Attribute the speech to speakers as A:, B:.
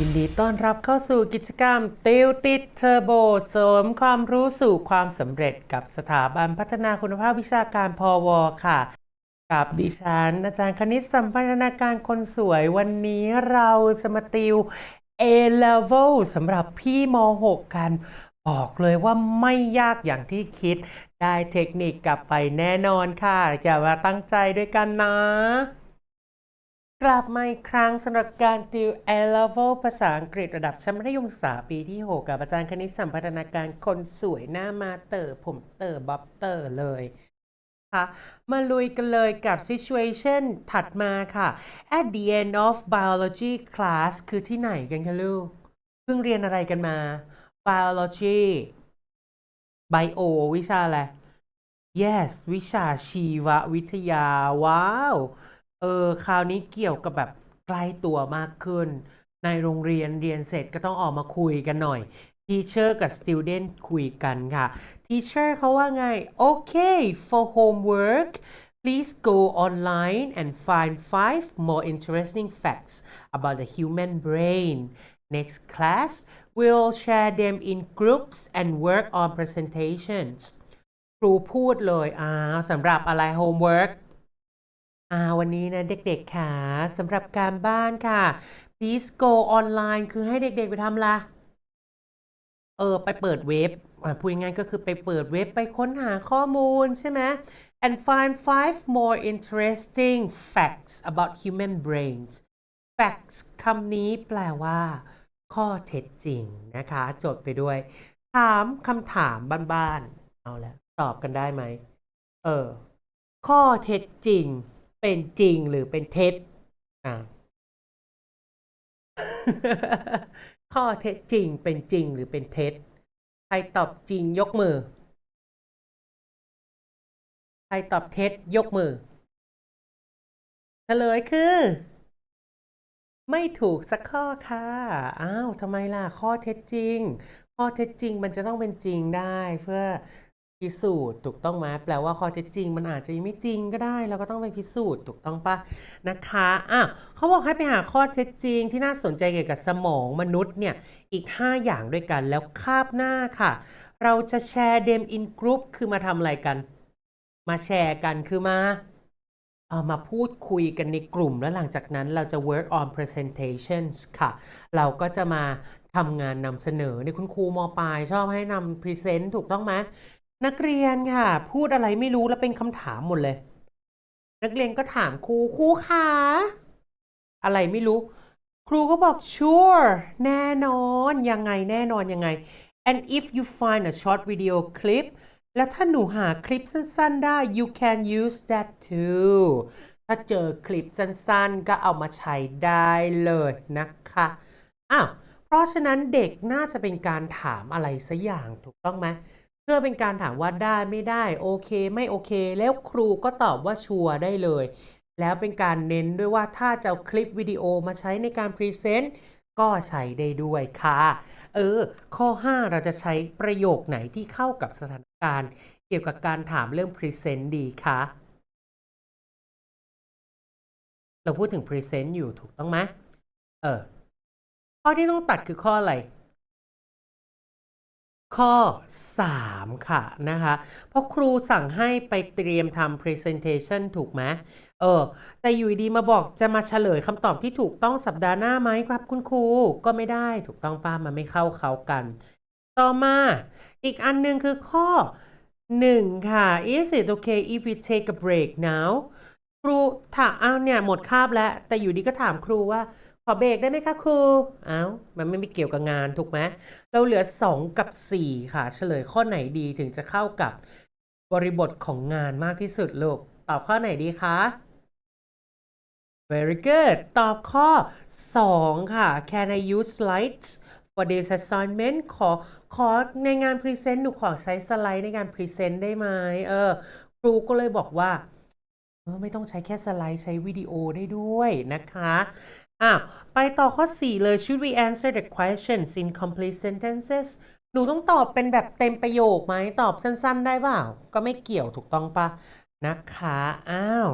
A: ยินดีต้อนรับเข้าสู่กิจกรรม ติวติดเทอร์โบเสริมความรู้สู่ความสำเร็จกับสถาบันพัฒนาคุณภาพวิชาการพอวค่ะ กับดิฉันอาจารย์คณิตสัมพันธนาการคนสวยวันนี้เราจะมาติว A level สำหรับพี่ม .6 กัน บอกเลยว่าไม่ยากอย่างที่คิด ได้เทคนิคกลับไปแน่นอนค่ะ อย่ามาตั้งใจด้วยกันนะ กลับมาอีกครั้งสำหรับการติว A Level ภาษาอังกฤษระดับชั้นมัธยมศึกษาปีที่ 6 กับอาจารย์คณิตสัมพันธนาการคนสวยหน้ามาเตอร์ผมเตอร์บ๊อบเตอร์เลยค่ะมาลุยกันเลยกับ situation ถัดมาค่ะ at the end of biology class คือที่ไหนกันคะลูก เพิ่งเรียนอะไรกันมา biology bio วิชาอะไร yes วิชาชีววิทยา ว้าว เออคราวนี้เกี่ยวกับแบบใกล้ตัวมากขึ้น ในโรงเรียนเรียนเสร็จก็ต้องออกมาคุยกันหน่อย Teacher กับ Student คุยกันค่ะ Teacher เขาว่าไง Okay for homework please go online and find five more interesting facts about the human brain next class we'll share them in groups and work on presentations ครูพูดเลยอ้าวสำหรับอะไร homework อ่าวันนี้นะเด็กๆค่ะสำหรับการบ้านค่ะ please go online คือให้เด็กๆไปทำละเออไปเปิดเว็บอ่าพูดง่ายก็คือไปเปิดเว็บไปค้นหาข้อมูลใช่ไหม and find five more interesting facts about human brains facts คำนี้แปลว่า ข้อเท็จจริงนะคะจดไปด้วย ถามคำถามบ้านๆเอาแล้วตอบกันได้ไหมเออข้อเท็จจริง เป็นจริงหรือเป็นเท็จอ่าข้อเท็จจริงเป็นจริงหรือเป็นเท็จ ใครตอบจริงยกมือ ใครตอบเท็จยกมือเฉลยคือ ไม่ถูกสักข้อค่ะ อ้าวทำไมล่ะ ข้อเท็จจริง ข้อเท็จจริงมันจะต้องเป็นจริงได้เพื่อ พิสูจน์ถูกต้องไหมแปลว่าข้อเท็จจริง มันอาจจะยังไม่จริงก็ได้ เราก็ต้องไปพิสูจน์ถูกต้องปะนะคะอ้าวเขาบอกให้ไปหาข้อเท็จจริง ที่น่าสนใจเกี่ยวกับสมองมนุษย์เนี่ยอีก 5 อย่างด้วยกันแล้วคาบหน้าค่ะ เราจะแชร์เดมอินกรุ๊ปคือมาทำอะไรกัน มาแชร์กันคือมาเอามาพูดคุยกันในกลุ่มแล้วหลังจากนั้นเราจะ work on presentations ค่ะ เราก็จะมาทำงานนำเสนอในคุณครูมปลายชอบให้นำ present ถูกต้องไหม นักเรียนค่ะ พูดอะไรไม่รู้แล้วเป็นคำถามหมดเลย นักเรียนก็ถามครูครูคะอะไรไม่รู้ ครูก็บอก sure แน่นอนยังไงแน่นอนยังไง and if you find a short video clip แล้วถ้าหนูหาคลิปสั้น ๆ ได้ you can use that too ถ้าเจอคลิปสั้น ๆ ก็เอามาใช้ได้เลยนะคะอ้าวเพราะฉะนั้นเด็กน่าจะเป็นการถามอะไรสักอย่างถูกต้องไหม เพื่อเป็นการถามว่าได้ไม่ได้โอเคไม่โอเค แล้วครูก็ตอบว่าชัวร์ได้เลย แล้วเป็นการเน้นด้วยว่าถ้าจะเอาคลิปวิดีโอมาใช้ในการพรีเซนต์ก็ใช้ได้ด้วยค่ะ เออ ข้อ 5 เราจะใช้ประโยคไหนที่เข้ากับสถานการณ์ เกี่ยวกับการถามเรื่องพรีเซนต์ดีคะเราพูดถึงพรีเซนต์อยู่ถูกต้องไหมเออ ข้อที่ต้องตัดคือข้ออะไร ข้อ 3 ค่ะนะคะเพราะครูสั่งให้ไปเตรียมทำ presentation ถูกไหมเออ แต่อยู่ดีมาบอกจะมาเฉลยคำตอบที่ถูกต้องสัปดาห์หน้าไหมครับคุณครู ก็ไม่ได้ถูกต้องป้ามันไม่เข้าเขากัน ต่อมาอีกอันหนึงคือข้อ 1 ค่ะ is it okay if we take a break now ครูถามอ้าวเนี่ยหมดคาบแล้ว แต่อยู่ดีก็ถามครูว่า ขอเบรกได้ไหมคะครูอ้าวมันไม่มีเกี่ยวกับงานถูกไหมเราเหลือ 2 กับ 4 ค่ะ เฉลยข้อไหนดีถึงจะเข้ากับบริบทของงานมากที่สุดลูก ตอบข้อไหนดีคะ very good ตอบข้อ 2 ค่ะ can I use slides for this assignment ขอขอในงาน present หนูขอใช้สไลด์ในการ present ได้ไหมเออ ครูก็เลยบอกว่าไม่ต้องใช้แค่สไลด์ใช้วิดีโอได้ด้วยนะคะ อะไปต่อข้อ 4 เลย should we answer the questions in complete sentences หนูต้องตอบเป็นแบบเต็มประโยคไหมตอบสั้น ๆ ได้เปล่า ก็ไม่เกี่ยวถูกต้องปะนะคะ อ้าว